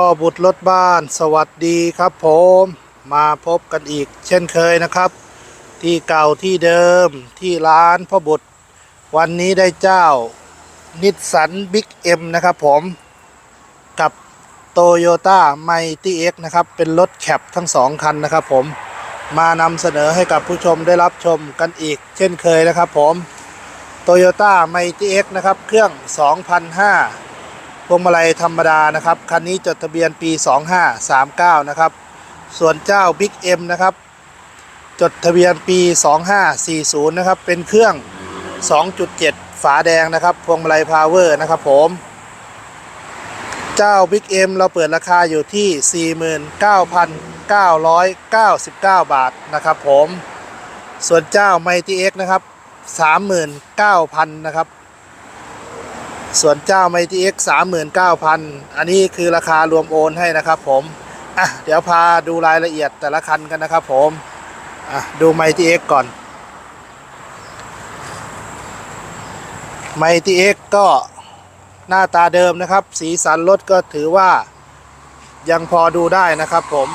พ่อบุตรรถบ้าน สวัสดีครับผมมาพบกันอีกเช่นเคยนะครับ ที่เก่าที่เดิมที่ร้านพ่อบุตร วันนี้ได้เจ้านิสสันบิ๊กเอ็มนะครับผม กับโตโยต้าไมตี้เอ็กนะครับ เป็นรถแคปทั้งสองคันนะครับผมมานำเสนอให้กับผู้ชมได้รับชมกันอีก เช่นเคยนะครับผมโตโยต้าไมตี้เอ็กนะครับ เครื่อง 2005 พวงมาลัยธรรมดานะครับ คันนี้จดทะเบียนปี 2539 นะครับ ส่วนเจ้า Big M นะครับ จดทะเบียนปี 2540 นะครับ เป็นเครื่อง 2.7 ฝาแดงนะครับ พวงมาลัยพาวเวอร์นะครับผม เจ้า Big M เราเปิดราคาอยู่ที่ 49,999 บาทนะครับผม ส่วนเจ้า Mighty X นะครับ 39,000 นะครับ ส่วนเจ้าไมทีเอ็กสามหมื่นเก้าพันอันนี้คือราคารวมโอนให้นะครับผม อะ เดี๋ยวพาดูรายละเอียดแต่ละคันกันนะครับผม อะ ดูไมทีเอ็กก่อนไมทีเอ็กก็หน้าตาเดิมนะครับ สีสันรถก็ถือว่ายังพอดูได้นะครับผม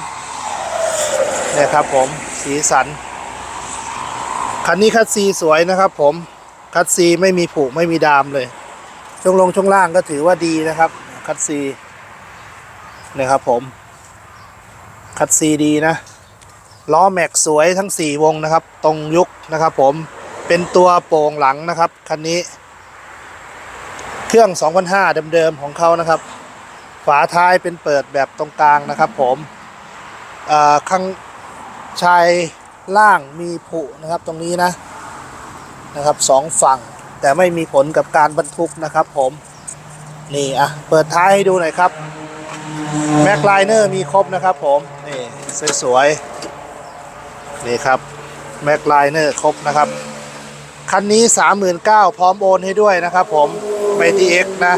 เนี่ยครับผมสีสัน คันนี้คัดซีสวยนะครับผม คัดซีไม่มีผุไม่มีดามเลย ช่วงลงช่วงล่างก็ถือว่าดีนะครับ คัดซีนะครับผม คัดซีดีนะ ล้อแม็กสวยทั้ง 4 วงนะครับ ตรงยุคนะครับผม เป็นตัวโป่งหลังนะครับ คันนี้ เครื่อง 2005 เดิมๆของเขานะครับ ฝาท้ายเป็นเปิดแบบตรงกลางนะครับผมข้างชายล่างมีผุนะครับตรงนี้นะนะครับสองฝั่ง แต่ไม่มีผลกับการบรรทุกนะครับผมนี่อะเปิดท้ายให้ดูหน่อยครับแม็กไลเนอร์มีครบนะครับผมนี่สวยๆนี่ครับแม็กไลเนอร์ครบนะครับ คันนี้ 39,000 พร้อมโอนให้ด้วยนะครับผมไปที่ X นะ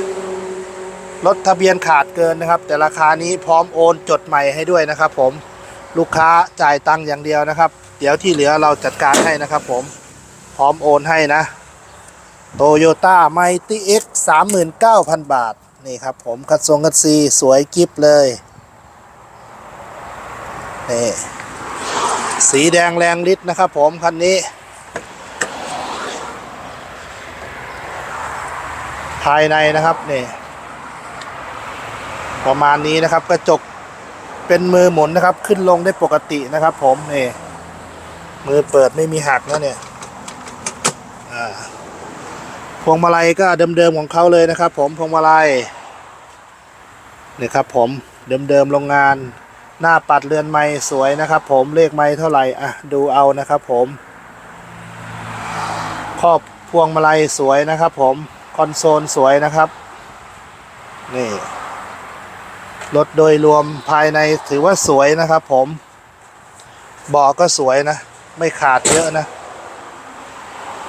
รถทะเบียนขาดเกินนะครับ แต่ราคานี้พร้อมโอนจดใหม่ให้ด้วยนะครับผมลูกค้าจ่ายตังค์อย่างเดียวนะครับ เดี๋ยวที่เหลือเราจัดการให้นะครับผมพร้อมโอนให้นะ โตโยต้าไมตี้เอ็กสามหมื่นเก้าพันบาท นี่ครับผมคัดทรงคัดซีสวยกิฟเลย นี่ สีแดงแรงฤทธิ์นะครับผมคันนี้ ภายในนะครับ นี่ ประมาณนี้นะครับกระจกเป็นมือหมุนนะครับ ขึ้นลงได้ปกตินะครับผม นี่ มือเปิดไม่มีหักนะเนี่ย พวงมาลัยก็เดิมๆของเขาเลยนะครับ ผมพวงมาลัยนี่ครับผมเดิมๆโรงงานหน้าปัดเรือนไม้สวยนะครับ ผมเลขไม้เท่าไหร่อะดูเอานะครับ ผมครอบพวงมาลัยสวยนะครับ ผมคอนโซลสวยนะครับนี่รถโดยรวมภายในถือว่าสวยนะครับ ผมเบาะก็สวยนะ ไม่ขาดเยอะนะ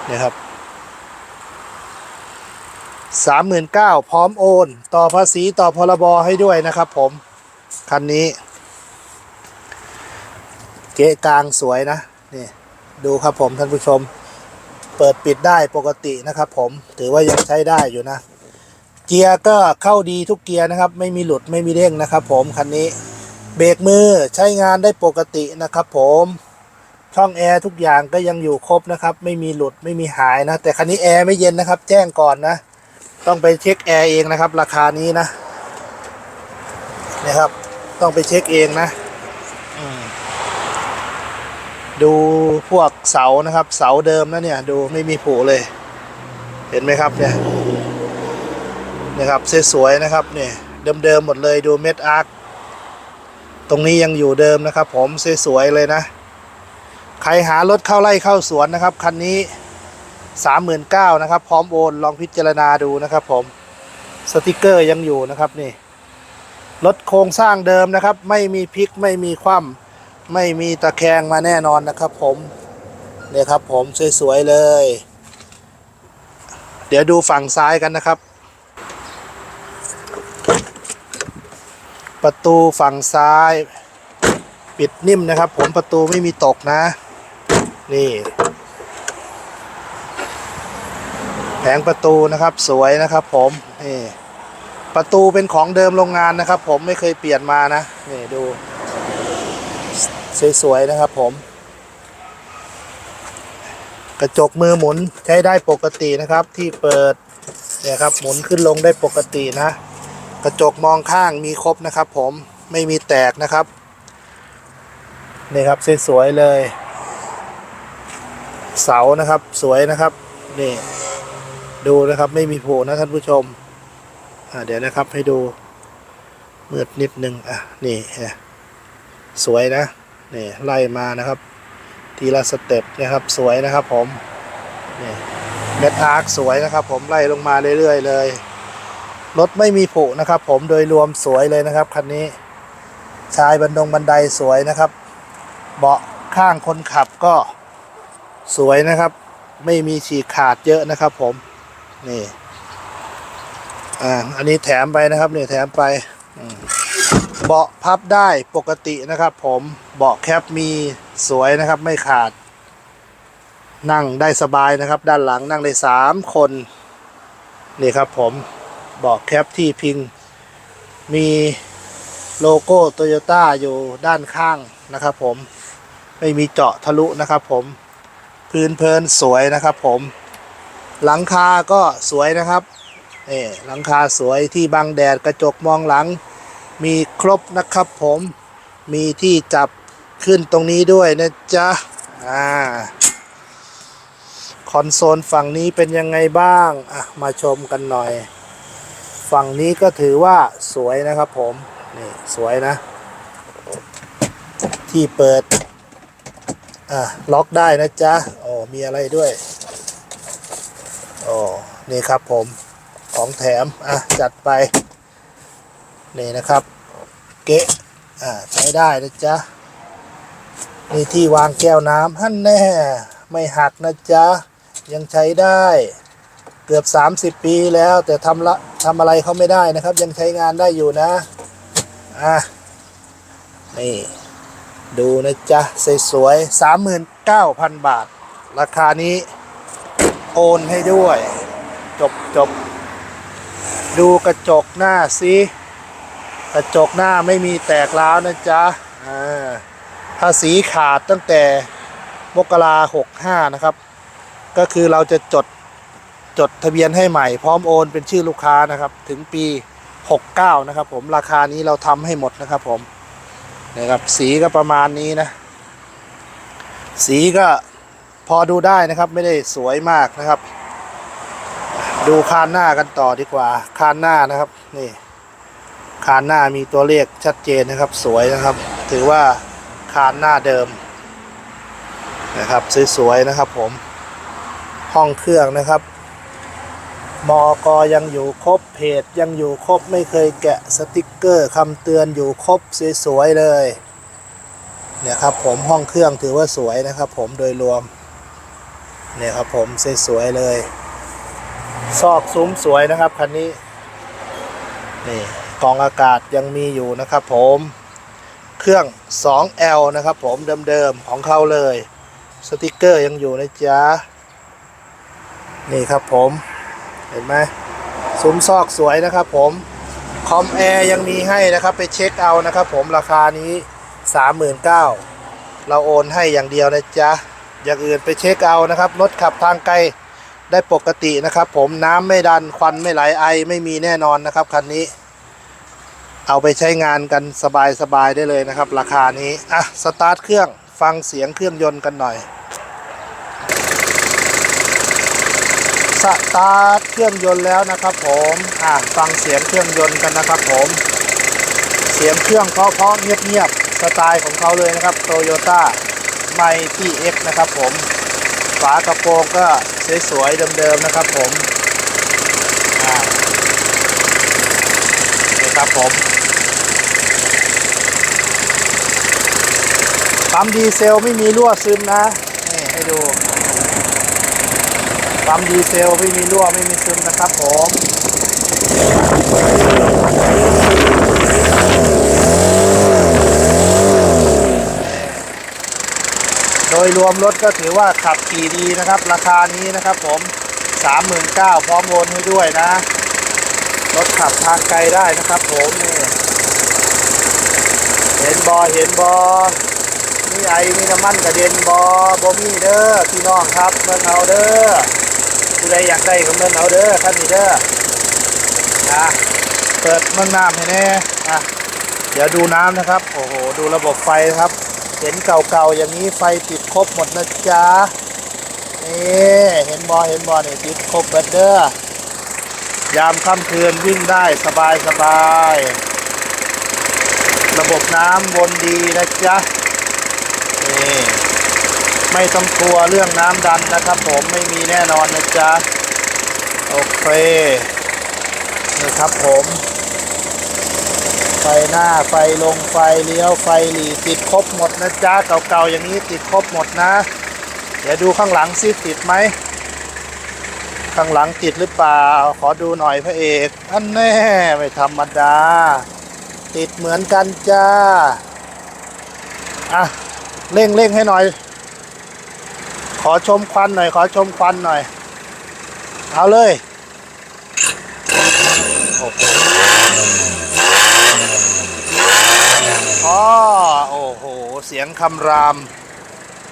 นี่ครับ สามหมื่นเก้าพร้อมโอน ต่อภาษีต่อพรบให้ด้วยนะครับผม คันนี้ เก๊กลางสวยนะ นี่ดูครับผมท่านผู้ชม เปิดปิดได้ปกตินะครับผม ถือว่ายังใช้ได้อยู่นะ เกียร์ก็เข้าดีทุกเกียร์นะครับ ไม่มีหลุดไม่มีเด้งนะครับผมคันนี้ เบรกมือใช้งานได้ปกตินะครับผมช่องแอร์ทุกอย่างก็ยังอยู่ครบนะครับ ไม่มีหลุดไม่มีหายนะ แต่คันนี้แอร์ไม่เย็นนะครับ แจ้งก่อนนะ ต้องไปเช็คแอร์เองนะครับ ราคานี้นะนะครับ ต้องไปเช็คเองนะดูพวกเสานะครับ เสาเดิมนะเนี่ย ดูไม่มีผุเลย เห็นไหมครับเนี่ยนะครับสวยๆนะครับเนี่ยเดิมๆหมดเลยดูเม็ดอาร์คตรงนี้ยังอยู่เดิมนะครับ ผมสวยๆเลยนะ ใครหารถเข้าไร่เข้าสวนนะครับคันนี้ สามหมื่นเก้านะครับ พร้อมโอนลองพิจารณาดูนะครับ ผมสติกเกอร์ยังอยู่นะครับนี่รถโครงสร้างเดิมนะครับ ไม่มีพลิกไม่มีคว่ำไม่มีตะแคงมาแน่นอนนะครับ ผมเนี่ยครับ ผมสวยๆเลย เดี๋ยวดูฝั่งซ้ายกันนะครับ ประตูฝั่งซ้าย ปิดนิ่มนะครับ ผมประตูไม่มีตกนะ นี่ แผงประตูนะครับสวยนะครับผมนี่ประตูเป็นของเดิมโรงงานนะครับ ผมไม่เคยเปลี่ยนมานะนี่ดู สวยๆนะครับผม กระจกมือหมุนใช้ได้ปกตินะครับ ที่เปิดเนี่ยครับหมุนขึ้นลงได้ปกตินะ กระจกมองข้างมีครบนะครับ ผมไม่มีแตกนะครับนี่ครับสวยๆเลย เสานะครับสวยนะครับนี่ ดูนะครับไม่มีโผล่นะท่านผู้ชม อ่าเดี๋ยวนะครับให้ดูมืดนิดนึงอะนี่เห็นไหมสวยนะนี่ไล่มานะครับ ทีละสเต็ปนะครับสวยนะครับผมนี่เม็ดอาร์คสวยนะครับผมไล่ลงมาเรื่อยๆเลยรถไม่มีผุนะครับ ผมโดยรวมสวยเลยนะครับคันนี้ชายบันดงบันไดสวยนะครับ เบาะข้างคนขับก็สวยนะครับ ไม่มีฉีกขาดเยอะนะครับผม นี่ อ่า อันนี้แถมไปนะครับเนี่ยแถมไปเบาะพับได้ปกตินะครับ ผมเบาะแคปมีสวยนะครับ ไม่ขาด นั่งได้สบายนะครับ ด้านหลังนั่งได้สามคน นี่ครับผมเบาะแคปที่พิง มีโลโก้โตโยต้าอยู่ด้านข้างนะครับผมไม่มีเจาะทะลุนะครับผม พื้นเพลินสวยนะครับผม หลังคาก็สวยนะครับนี่หลังคาสวยที่บังแดดกระจกมองหลัง มีครบนะครับผมมีที่จับขึ้นตรงนี้ด้วยนะจ๊ะอ่าคอนโซลฝั่งนี้เป็นยังไงบ้างอะมาชมกันหน่อย ฝั่งนี้ก็ถือว่าสวยนะครับผมนี่สวยนะ ที่เปิดอะล็อกได้นะจ๊ะโอ้มีอะไรด้วย โอ้นี่ครับผมของแถม อะ จัดไป นี่นะครับ เกะอ่าใช้ได้นะจ๊ะนี่ที่วางแก้วน้ำหั่นแน่ ไม่หักนะจ๊ะ ยังใช้ได้เกือบ 30 ปีแล้ว แต่ทำละทำอะไรเขาไม่ได้นะครับ ยังใช้งานได้อยู่นะ อะ นี่ ดูนะจ๊ะ สวยๆสามหมื่นเก้าพันบาท ราคานี้ โอนให้ด้วย จบจบดูกระจกหน้าสิกระจกหน้าไม่มีแตกร้าวนะจ๊ะอ่าถ้าสีขาดตั้งแต่มกราหกห้านะครับ ก็คือเราจะจดจดทะเบียนให้ใหม่ พร้อมโอนเป็นชื่อลูกค้านะครับ ถึงปี 69 นะครับ ผมราคานี้เราทำให้หมดนะครับ ผมนะครับสีก็ประมาณนี้นะ สีก็ พอดูได้นะครับไม่ได้สวยมากนะครับ ดูคานหน้ากันต่อดีกว่า คานหน้านะครับนี่คานหน้ามีตัวเลขชัดเจนนะครับ สวยนะครับ ถือว่าคานหน้าเดิมนะครับสวยๆนะครับ ผมห้องเครื่องนะครับมอกอยังอยู่ครบเพจยังอยู่ครบไม่เคยแกะสติกเกอร์คำเตือนอยู่ครบสวยๆเลยเนี่ยครับผมห้องเครื่องถือว่าสวยนะครับ ผมโดยรวม เนี่ยครับผมสวยๆเลยซอกซุ้มสวยนะครับคันนี้นี่กองอากาศยังมีอยู่นะครับผมเครื่อง 2L นะครับผมเดิมๆของเขาเลย สติกเกอร์ยังอยู่นะจ๊ะนี่ครับผมเห็นไหมซุ้มซอกสวยนะครับผมคอมแอร์ยังมีให้นะครับไปเช็คเอานะครับผมราคานี้ 39,000เราโอนให้อย่างเดียวนะจ๊ะ อย่างอื่นไปเช็คเอานะครับรถขับทางไกลได้ปกตินะครับ ผมน้ำไม่ดันควันไม่ไหลไอไม่มีแน่นอนนะครับคันนี้ เอาไปใช้งานกันสบายๆได้เลยนะครับ ราคานี้อะสตาร์ทเครื่องฟังเสียงเครื่องยนต์กันหน่อยสตาร์ทเครื่องยนต์แล้วนะครับผมอะฟังเสียงเครื่องยนต์กันนะครับผม เสียงเครื่องเพราะๆเงียบๆสไตล์ของเขาเลยนะครับโตโยต้า ไมที่เอ็กนะครับผม ฝากระโปรงก็สวยๆเดิมๆนะครับผมนี่ครับผมปั๊มดีเซลไม่มีรั่วซึมนะ นี่ให้ดูปั๊มดีเซลไม่มีรั่วไม่มีซึมนะครับผม ดยรวมรถก็ถือว่าขับขี่ดีนะครับ ราคานี้นะครับผม 39,000พร้อมโอนให้ด้วยนะ รถขับทางไกลได้นะครับผมนี่เห็นบอเห็นบอมีไอมีน้ำมันกระเด็นบอบอมี่เด้อพี่น้องครับเมืองเอาเด้อผู้ใดอยากได้ก็เมืองเอาเด้อคันนี้เด้อนะเปิดเมืองน้ำให้แน่อะเดี๋ยวดูน้ำนะครับ โอ้โห ดูระบบไฟครับ เห็นเก่าๆอย่างนี้ไฟติดครบหมดนะจ๊ะนี่เห็นบอเห็นบอเนี่ยติดครบเบิดเด้อยามค่ำคืนวิ่งได้สบายสบายระบบน้ำวนดีนะจ๊ะนี่ไม่ต้องกลัวเรื่องน้ำดันนะครับ ผมไม่มีแน่นอนนะจ๊ะโอเคนี่ครับผม ไฟหน้าไฟลงไฟเลี้ยวไฟหลีติดครบหมดนะจ๊ะเก่าๆอย่างนี้ติดครบหมดนะ เดี๋ยวดูข้างหลังซิติดไหมข้างหลังติดหรือเปล่า ขอดูหน่อยพระเอกอันแน่ไม่ธรรมดา ติดเหมือนกันจ้าอะเร่งเร่งให้หน่อย ขอชมควันหน่อย ขอชมควันหน่อย เอาเลยโอ้โห อ๋อโอ้โห เสียงคำราม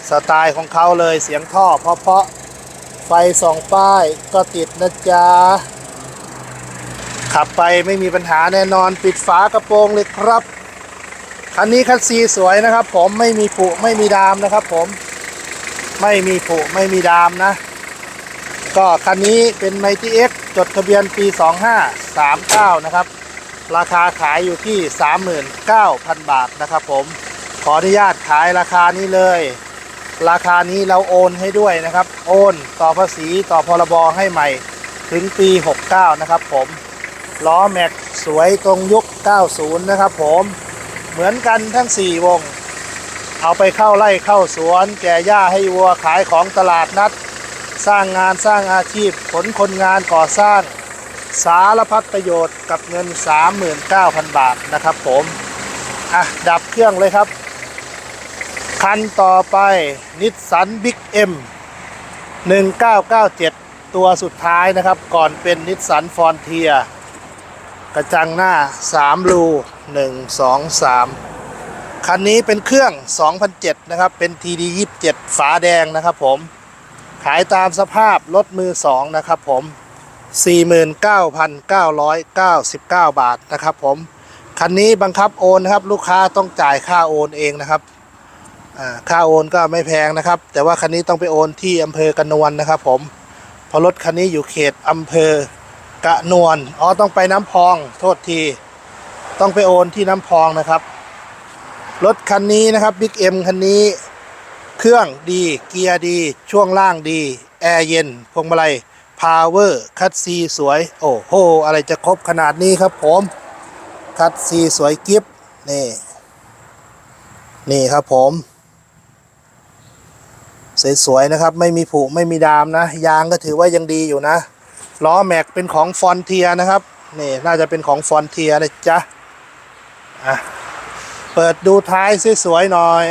สไตล์ของเขาเลยเสียงท่อเพาะๆไฟสองป้ายก็ติดนะจ๊ะ ขับไปไม่มีปัญหาแน่นอนปิดฝากระโปรงเลยครับ คันนี้คันซีสวยนะครับ ผมไม่มีผุไม่มีดามนะครับ ผมไม่มีผุไม่มีดามนะ ก็คันนี้เป็นไมตี้เอ็กจดทะเบียนปี 2539 นะครับ ราคาขายอยู่ที่ 39,000 บาทนะครับผม ขออนุญาตขายราคานี้เลย ราคานี้เราโอนให้ด้วยนะครับ โอนต่อภาษีต่อพรบให้ใหม่ถึงปี 69 นะครับผม ล้อแม็กสวยตรงยุค 90 นะครับผม เหมือนกันทั้ง 4 วง เอาไปเข้าไร่เข้าสวนแก่หญ้าให้วัวขายของตลาดนัด สร้างงานสร้างอาชีพขนคนงานก่อสร้าง สารพัดประโยชน์กับเงิน 39,000 บาทนะครับผมอะดับเครื่องเลยครับ คันต่อไปนิสสันบิ๊กเอ็ม1997 ตัวสุดท้ายนะครับ ก่อนเป็นนิสสันฟอนเทียกระจังหน้า 3 รู 1 2 3 คันนี้เป็นเครื่อง 2007 นะครับ เป็น TD 27 ฝาแดงนะครับผม ขายตามสภาพรถมือ 2 นะครับผม 49,999 บาทนะครับผม คันนี้บังคับโอนนะครับ ลูกค้าต้องจ่ายค่าโอนเองนะครับค่าโอนก็ไม่แพงนะครับ แต่ว่าคันนี้ต้องไปโอนที่อำเภอกระนวลนะครับผมเพราะรถคันนี้อยู่เขตอำเภอกระนวลอ๋อต้องไปน้ำพอง โทษที ต้องไปโอนที่น้ำพองนะครับ รถคันนี้นะครับบิ๊กเอ็มคันนี้ เครื่องดี เกียร์ดี ช่วงล่างดี แอร์เย็นพวงมาลัย พาวเวอร์คัตซีสวย โอ้โห อะไรจะครบขนาดนี้ครับผม คัตซีสวยกิฟนี่ นี่ครับผม สวยๆ นะครับ ไม่มีผุไม่มีดามนะ ยางก็ถือว่ายังดีอยู่นะ ล้อแม็กเป็นของฟอนเทียนะครับ นี่ น่าจะเป็นของฟอนเทียนะจ๊ะ อะ เปิดดูท้ายสวยๆ หน่อย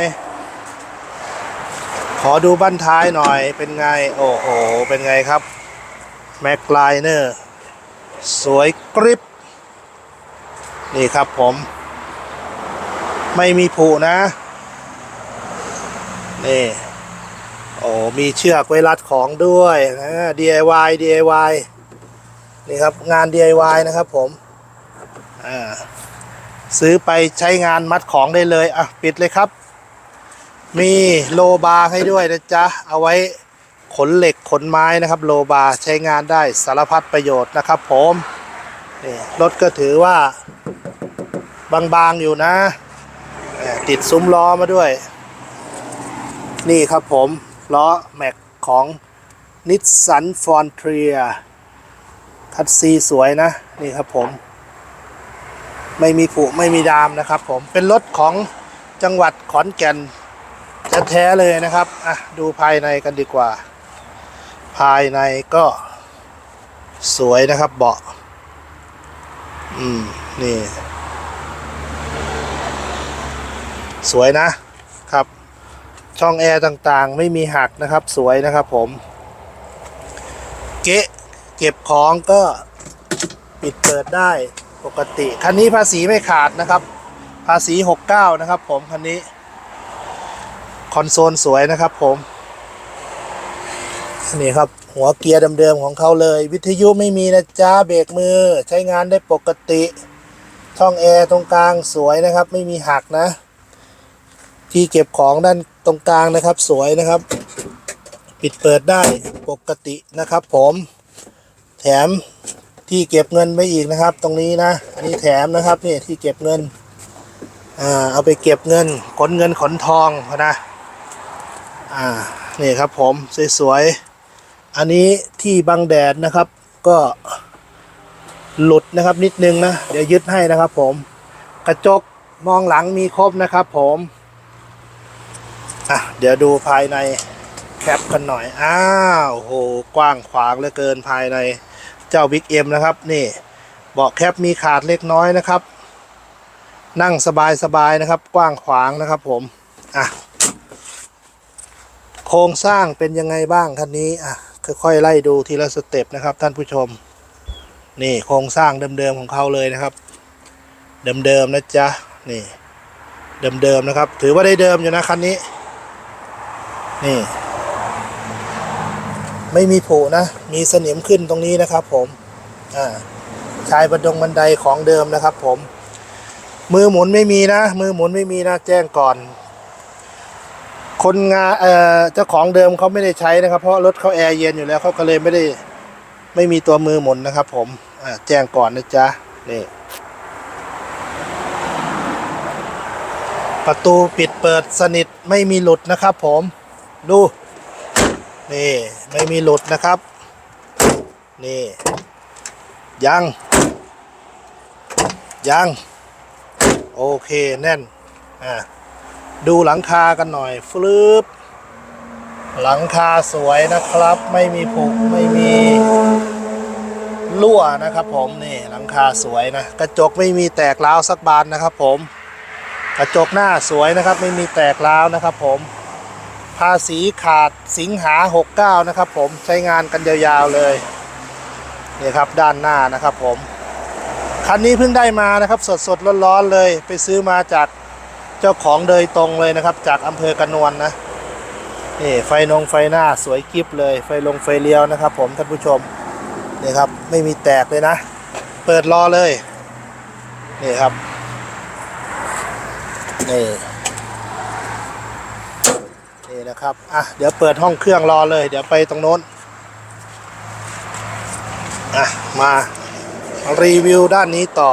ขอดูบั้นท้ายหน่อยเป็นไง โอ้โห เป็นไงครับ แม็กไลเนอร์สวยกริบนี่ครับผม ไม่มีผุนะ นี่ โอ้ มีเชือกไว้รัดของด้วยนะ DIY DIY นี่ครับงาน DIY นะครับผม อ่า ซื้อไปใช้งานมัดของได้เลย อะ ปิดเลยครับ มีโลบาร์ให้ด้วยนะจ๊ะ เอาไว้ ขนเหล็กขนไม้นะครับโลบาใช้งานได้สารพัดประโยชน์นะครับผมนี่รถก็ถือว่าบางๆอยู่นะ ติดซุ้มล้อมาด้วย นี่ครับผม ล้อแม็กของนิสสันฟอนเทียคัดซีสวยนะ นี่ครับผม ไม่มีผุไม่มีดามนะครับผม เป็นรถของจังหวัดขอนแก่นแท้ๆเลยนะครับ อะ ดูภายในกันดีกว่า ภายในก็สวยนะครับเบาะ อืม นี่ สวยนะครับ ช่องแอร์ต่างๆ ไม่มีหักนะครับ สวยนะครับผม เกะเก็บของก็ปิดเปิดได้ปกติ คันนี้ภาษีไม่ขาดนะครับ ภาษี 69 นะครับผม คันนี้ คอนโซลสวยนะครับผม นี่ครับ หัวเกียร์เดิมๆของเขาเลย วิทยุไม่มีนะจ๊ะเบรกมือใช้งานได้ปกติ ช่องแอร์ตรงกลางสวยนะครับ ไม่มีหักนะ ที่เก็บของด้านตรงกลางนะครับ สวยนะครับ ปิดเปิดได้ปกตินะครับ ผม แถมที่เก็บเงินไว้อีกนะครับ ตรงนี้นะ อันนี้แถมนะครับนี่ที่เก็บเงินอ่าเอาไปเก็บเงินขนเงินขนทองนะอ่านี่ครับผม สวยๆ อันนี้ที่บังแดดนะครับ ก็หลุดนะครับนิดนึงนะ เดี๋ยวยึดให้นะครับ ผม กระจกมองหลังมีครบนะครับ ผมอะเดี๋ยวดูภายในแคปกันหน่อย อ้าวโหกว้างขวางเหลือเกินภายในเจ้าบิ๊กเอ็มนะครับ นี่เบาะแคปมีขาดเล็กน้อยนะครับ นั่งสบายๆนะครับ กว้างขวางนะครับ ผมอะโครงสร้างเป็นยังไงบ้างคันนี้อะ ค่อยๆไล่ดูทีละสเต็ปนะครับ ท่านผู้ชม นี่โครงสร้างเดิมๆของเขาเลยนะครับ เดิมๆนะจ๊ะนี่เดิมๆนะครับ ถือว่าได้เดิมอยู่นะคันนี้ นี่ ไม่มีผุนะ มีสนิมขึ้นตรงนี้นะครับผมอ่าชายบันดงบันไดของเดิมนะครับผม มือหมุนไม่มีนะ มือหมุนไม่มีนะ แจ้งก่อน คนงานเอ่อเจ้าของเดิมเขาไม่ได้ใช้นะครับ เพราะรถเขาแอร์เย็นอยู่แล้วเขาก็เลยไม่ได้ไม่มีตัวมือหมุนนะครับ ผมแจ้งก่อนนะจ๊ะนี่ประตูปิดเปิดสนิทไม่มีหลุดนะครับผมดู นี่ไม่มีหลุดนะครับ นี่ ยัง ยัง โอเค แน่น อ่า ดูหลังคากันหน่อยฟลืบหลังคาสวยนะครับ ไม่มีผุไม่มีรั่วนะครับ ผมนี่หลังคาสวยนะกระจกไม่มีแตกร้าวสักบานนะครับ ผม กระจกหน้าสวยนะครับ ไม่มีแตกร้าวนะครับ ผม ภาษีขาดสิงหา 69 นะครับ ผมใช้งานกันยาวๆเลยนี่ครับด้านหน้านะครับ ผมคันนี้เพิ่งได้มานะครับ สดๆร้อนๆเลย ไปซื้อมาจาก เจ้าของโดยตรงเลยนะครับ จากอำเภอกระนวนนะนี่ไฟนงไฟหน้าสวยกิฟเลย ไฟลงไฟเลี้ยวนะครับ ผมท่านผู้ชมนี่ครับไม่มีแตกเลยนะ เปิดรอเลยนี่ครับนี่นี่นะครับอะเดี๋ยวเปิดห้องเครื่องรอเลย เดี๋ยวไปตรงโน้นอะมารีวิวด้านนี้ต่อ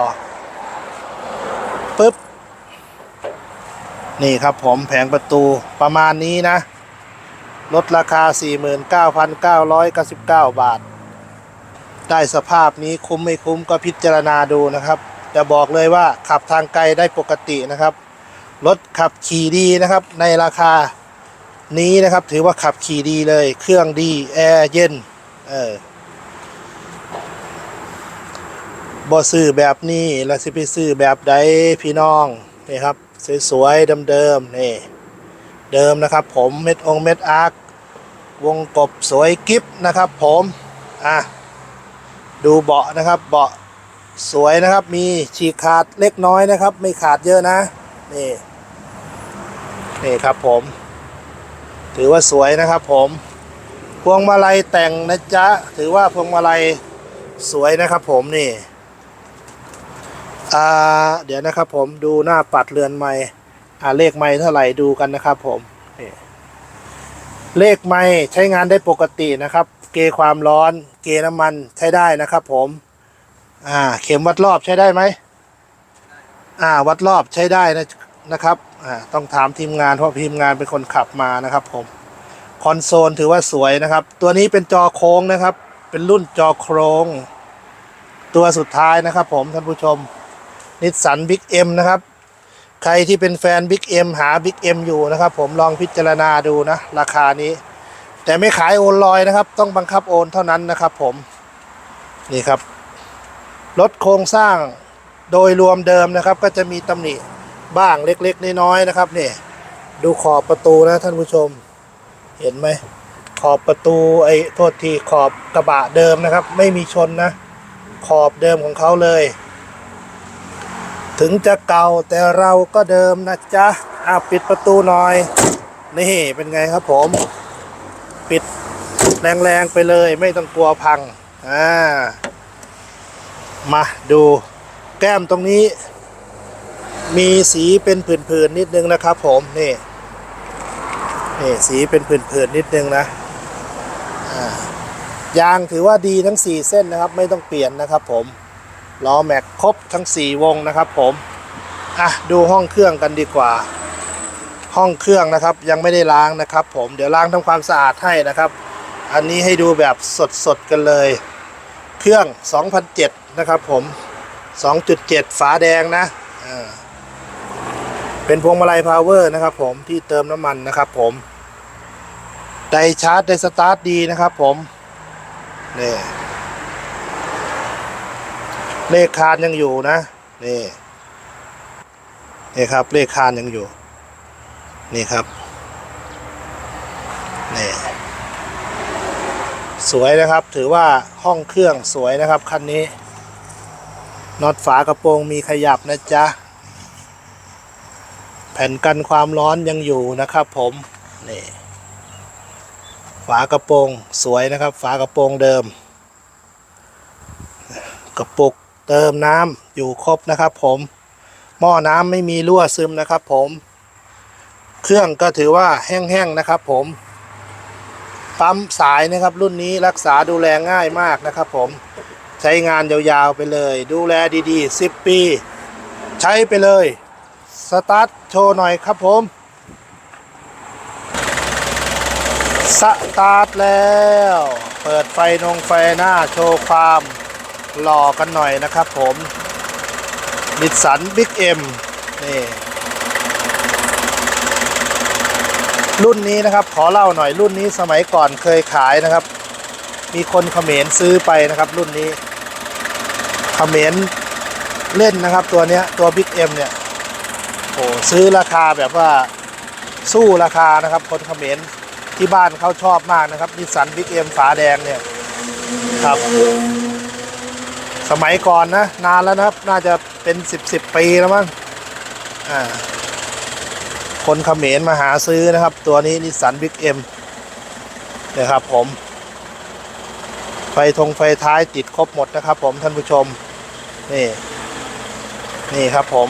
ปึ๊บ นี่ครับผมแผงประตูประมาณนี้นะ ลดราคา 49,999 บาท ได้สภาพนี้คุ้มไม่คุ้มก็พิจารณาดูนะครับแต่บอกเลยว่าขับทางไกลได้ปกตินะครับ รถขับขี่ดีนะครับ ในราคานี้นะครับ ถือว่าขับขี่ดีเลย เครื่องดีแอร์เย็นเออบ่ซื้อแบบนี้แล้วสิไปซื้อแบบใดพี่น้องนี่ครับ สวยๆเดิมๆนี่ เดิมนะครับ ผมเม็ดองเม็ดอาร์ควงกบสวยกิฟนะครับผมอะดูเบาะนะครับเบาะสวยนะครับ มีฉีกขาดเล็กน้อยนะครับ ไม่ขาดเยอะนะนี่นี่ครับผม ถือว่าสวยนะครับ ผมพวงมาลัยแต่งนะจ๊ะถือว่าพวงมาลัยสวยนะครับ ผมนี่ อ่าเดี๋ยวนะครับผมดูหน้าปัดเรือนไม้อ่าเลขไม้เท่าไหร่ดูกันนะครับผมเลขไม้ใช้งานได้ปกตินะครับ เกความร้อน เกน้ำมันใช้ได้นะครับผมอ่าเข็มวัดรอบใช้ได้ไหมอ่าวัดรอบใช้ได้นะนะครับอ่าต้องถามทีมงานเพราะทีมงานเป็นคนขับมานะครับผมคอนโซลถือว่าสวยนะครับ ตัวนี้เป็นจอโค้งนะครับ เป็นรุ่นจอโครง ตัวสุดท้ายนะครับผมท่านผู้ชม นิสสันบิ๊กเอ็มนะครับ ใครที่เป็นแฟนบิ๊กเอ็มหาบิ๊กเอ็มอยู่นะครับ ผมลองพิจารณาดูนะ ราคานี้ แต่ไม่ขายโอนลอยนะครับ ต้องบังคับโอนเท่านั้นนะครับ ผมนี่ครับรถโครงสร้างโดยรวมเดิมนะครับ ก็จะมีตำหนิบ้างเล็กๆน้อยๆนะครับนี่ดูขอบประตูนะท่านผู้ชม เห็นไหมขอบประตูไอ้โทษทีขอบกระบะเดิมนะครับ ไม่มีชนนะ ขอบเดิมของเขาเลย ถึงจะเก่าแต่เราก็เดิมนะจ๊ะอะปิดประตูหน่อย นี่เป็นไงครับผม ปิดแรงๆไปเลยไม่ต้องกลัวพัง อ่า มาดูแก้มตรงนี้ มีสีเป็นผื่นๆนิดนึงนะครับผมนี่นี่สีเป็นผื่นๆนิดนึงนะอ่ายางถือว่าดีทั้ง 4 เส้นนะครับ ไม่ต้องเปลี่ยนนะครับผม ล้อแม็กครบทั้ง 4 วงนะครับผมอะดูห้องเครื่องกันดีกว่า ห้องเครื่องนะครับยังไม่ได้ล้างนะครับ ผมเดี๋ยวล้างทำความสะอาดให้นะครับ อันนี้ให้ดูแบบสดๆกันเลย เครื่อง 2007 นะครับผม 2.7 ฝาแดงนะเป็นพวงมาลัยพาวเวอร์นะครับผมที่เติมน้ำมันนะครับผมไดชาร์จไดสตาร์ทดีนะครับผมนี่ เลขคานยังอยู่นะ นี่นี่ครับ เลขคานยังอยู่ นี่ครับนี่สวยนะครับ ถือว่าห้องเครื่องสวยนะครับคันนี้น็อตฝากระโปรงมีขยับนะจ๊ะ แผ่นกันความร้อนยังอยู่นะครับ ผมนี่ฝากระโปรงสวยนะครับ ฝากระโปรงเดิม กระปุก เติมน้ำอยู่ครบนะครับ ผมหม้อน้ำไม่มีรั่วซึมนะครับ ผม เครื่องก็ถือว่าแห้งๆนะครับ ผมปั๊มสายนะครับ รุ่นนี้รักษาดูแลง่ายมากนะครับ ผมใช้งานยาวๆไปเลย ดูแลดีๆ 10 ปี ใช้ไปเลย สตาร์ทโชว์หน่อยครับผม สตาร์ทแล้ว เปิดไฟนงไฟหน้าโชว์ความ หล่อกันหน่อยนะครับผมนิสสันบิ๊กเอ็มนี่รุ่นนี้นะครับขอเล่าหน่อยรุ่นนี้สมัยก่อนเคยขายนะครับ มีคนเขมรซื้อไปนะครับรุ่นนี้เขมรเล่นนะครับตัวเนี้ยตัวบิ๊กเอ็มเนี่ยโอ้ซื้อราคาแบบว่าสู้ราคานะครับ คนเขมรที่บ้านเขาชอบมากนะครับนิสสันบิ๊กเอ็มฝาแดงเนี่ยครับ สมัยก่อนนะ นานแล้วนะครับ น่าจะเป็นสิบสิบปีแล้วมั้งอ่าคนเขมรมาหาซื้อนะครับ ตัวนี้นิสสันบิ๊กเอ็มนะครับผม ไฟธงไฟท้ายติดครบหมดนะครับ ผมท่านผู้ชม นี่ นี่ครับผม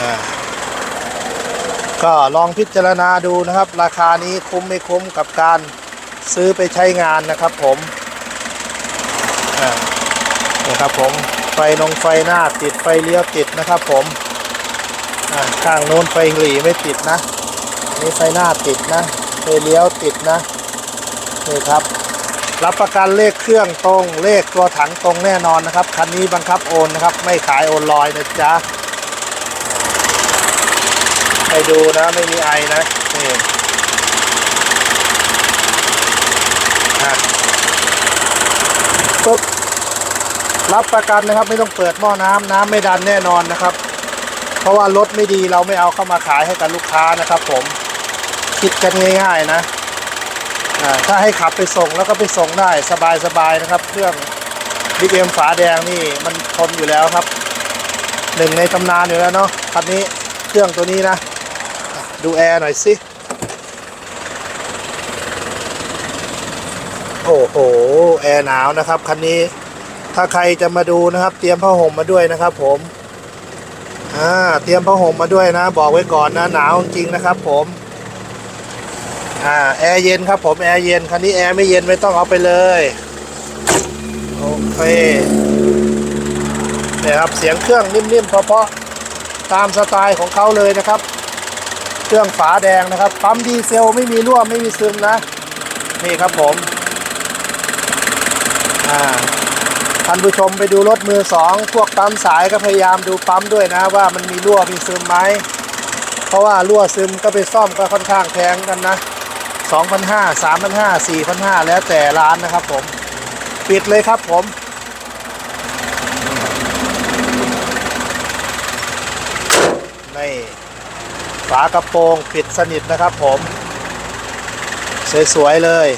อ่าก็ลองพิจารณาดูนะครับ ราคานี้คุ้มไม่คุ้มกับการซื้อไปใช้งานนะครับผม นี่ครับผมไฟนงไฟหน้าติดไฟเลี้ยวติดนะครับผมข้างโน้นไฟหลีไม่ติดนะนี่ไฟหน้าติดนะไฟเลี้ยวติดนะนี่ครับรับประกันเลขเครื่องตรงเลขตัวถังตรงแน่นอนนะครับคันนี้บังคับโอนนะครับ ไม่ขายโอนลอยนะจ๊ะให้ดูนะไม่มีไอนะนี่อะ ปุ๊บรับประกันนะครับ ไม่ต้องเปิดหม้อน้ำน้ำไม่ดันแน่นอนนะครับ เพราะว่ารถไม่ดีเราไม่เอาเข้ามาขายให้กับลูกค้านะครับ ผมคิดกันง่าย ๆนะถ้าให้ขับไปส่งแล้วก็ไปส่งได้สบายๆนะครับ เครื่องบิ๊กเอ็มฝาแดงนี่มันทนอยู่แล้วครับหนึ่งในตำนานอยู่แล้วเนาะคันนี้เครื่องตัวนี้นะ ดูแอร์หน่อยสิ โอ้โห แอร์หนาวนะครับคันนี้ ถ้าใครจะมาดูนะครับ เตรียมผ้าห่มมาด้วยนะครับ ผมอ่าเตรียมผ้าห่มมาด้วยนะ บอกไว้ก่อนนะ หนาวจริงนะครับ ผมอ่าแอร์เย็นครับ ผมแอร์เย็นคันนี้แอร์ไม่เย็นไม่ต้องเอาไปเลยโอเคเนี่ยครับเสียงเครื่องนิ่มๆเพราะๆตามสไตล์ของเขาเลยนะครับ เครื่องฝาแดงนะครับปั๊มดีเซลไม่มีรั่วไม่มีซึมนะ นี่ครับผม ท่านผู้ชมไปดูรถมือสองพวกปั๊มสายก็พยายามดูปั๊มด้วยนะว่ามันมีรั่วมีซึมไหมเพราะว่ารั่วซึมก็ไปซ่อมก็ค่อนข้างแพงกันนะ2,500 3,500 4,500 แล้วแต่ร้านนะครับผม ปิดเลยครับผมนี่ฝากระโปรงปิดสนิทนะครับผม สวย ๆ เลย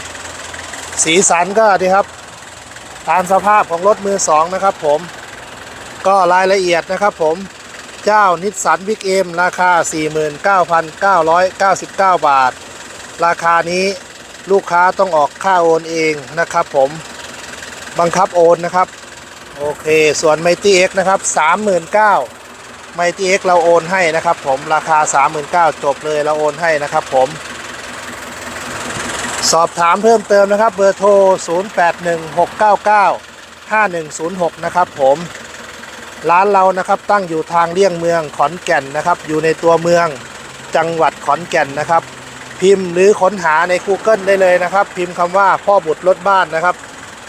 สีสันก็ดีครับ ตามสภาพของรถมือสองนะครับผม ก็รายละเอียดนะครับผม เจ้านิสสันบิ๊กเอ็มราคา 49,999 บาท ราคานี้ลูกค้าต้องออกค่าโอนเองนะครับผม บังคับโอนนะครับ โอเค ส่วนไมตี้เอ็กนะครับ 39,000ไมตี้เอ็กเราโอนให้นะครับผม ราคา 39,000จบเลยเราโอนให้นะครับผม สอบถามเพิ่มเติมนะครับ เบอร์โทร 0816995106 นะครับผมร้านเรานะครับตั้งอยู่ทางเลี่ยงเมืองขอนแก่นนะครับ อยู่ในตัวเมืองจังหวัดขอนแก่นนะครับ พิมพ์หรือค้นหาใน Google ได้เลยนะครับ พิมพ์คำว่าพ่อบุตรรถบ้านนะครับ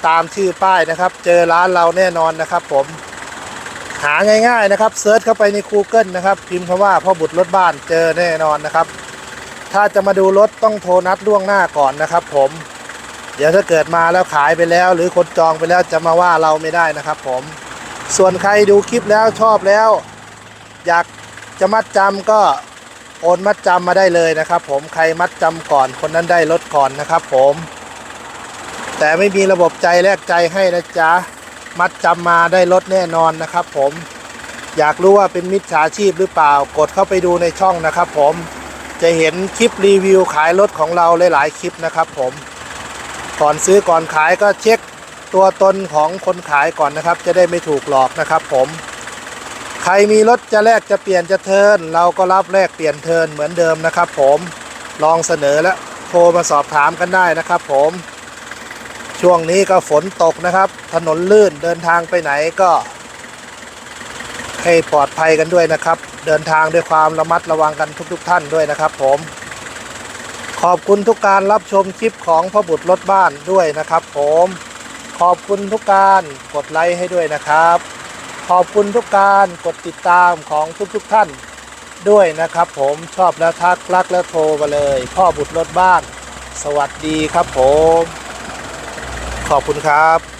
ตามชื่อป้ายนะครับ เจอร้านเราแน่นอนนะครับ ผมหาง่ายๆนะครับเซิร์ชเข้าไปใน Google นะครับ พิมพ์คำว่าพ่อบุตรรถบ้านเจอแน่นอนนะครับ ถ้าจะมาดูรถต้องโทรนัดล่วงหน้าก่อนนะครับ ผม เดี๋ยวถ้าเกิดมาแล้วขายไปแล้ว หรือคนจองไปแล้วจะมาว่าเราไม่ได้นะครับ ผม ส่วนใครดูคลิปแล้วชอบแล้ว อยากจะมัดจำก็โอนมัดจำมาได้เลยนะครับ ผมใครมัดจำก่อนคนนั้นได้รถก่อนนะครับ ผม แต่ไม่มีระบบใจแลกใจให้นะจ๊ะมัดจำมาได้รถแน่นอนนะครับ ผม อยากรู้ว่าเป็นมิจฉาชีพหรือเปล่า กดเข้าไปดูในช่องนะครับ ผม จะเห็นคลิปรีวิวขายรถของเราหลายๆคลิปนะครับผม ก่อนซื้อก่อนขายก็เช็คตัวตนของคนขายก่อนนะครับ จะได้ไม่ถูกหลอกนะครับผมใครมีรถจะแลกจะเปลี่ยนจะเทิร์นเราก็รับแลกเปลี่ยนเทิร์นเหมือนเดิมนะครับผมลองเสนอและโทรมาสอบถามกันได้นะครับผมช่วงนี้ก็ฝนตกนะครับ ถนนลื่นเดินทางไปไหนก็ให้ปลอดภัยกันด้วยนะครับ เดินทางด้วยความระมัดระวังกันทุกๆท่านด้วยนะครับ ผม ขอบคุณทุกการรับชมคลิปของพ่อบุตรรถบ้านด้วยนะครับ ผม ขอบคุณทุกการกดไลค์ให้ด้วยนะครับ ขอบคุณทุกการกดติดตามของทุกๆทท่านด้วยนะครับ ผมชอบแล้วทักรักแล้วโทรมาเลย พ่อบุตรรถบ้าน สวัสดีครับผม ขอบคุณครับ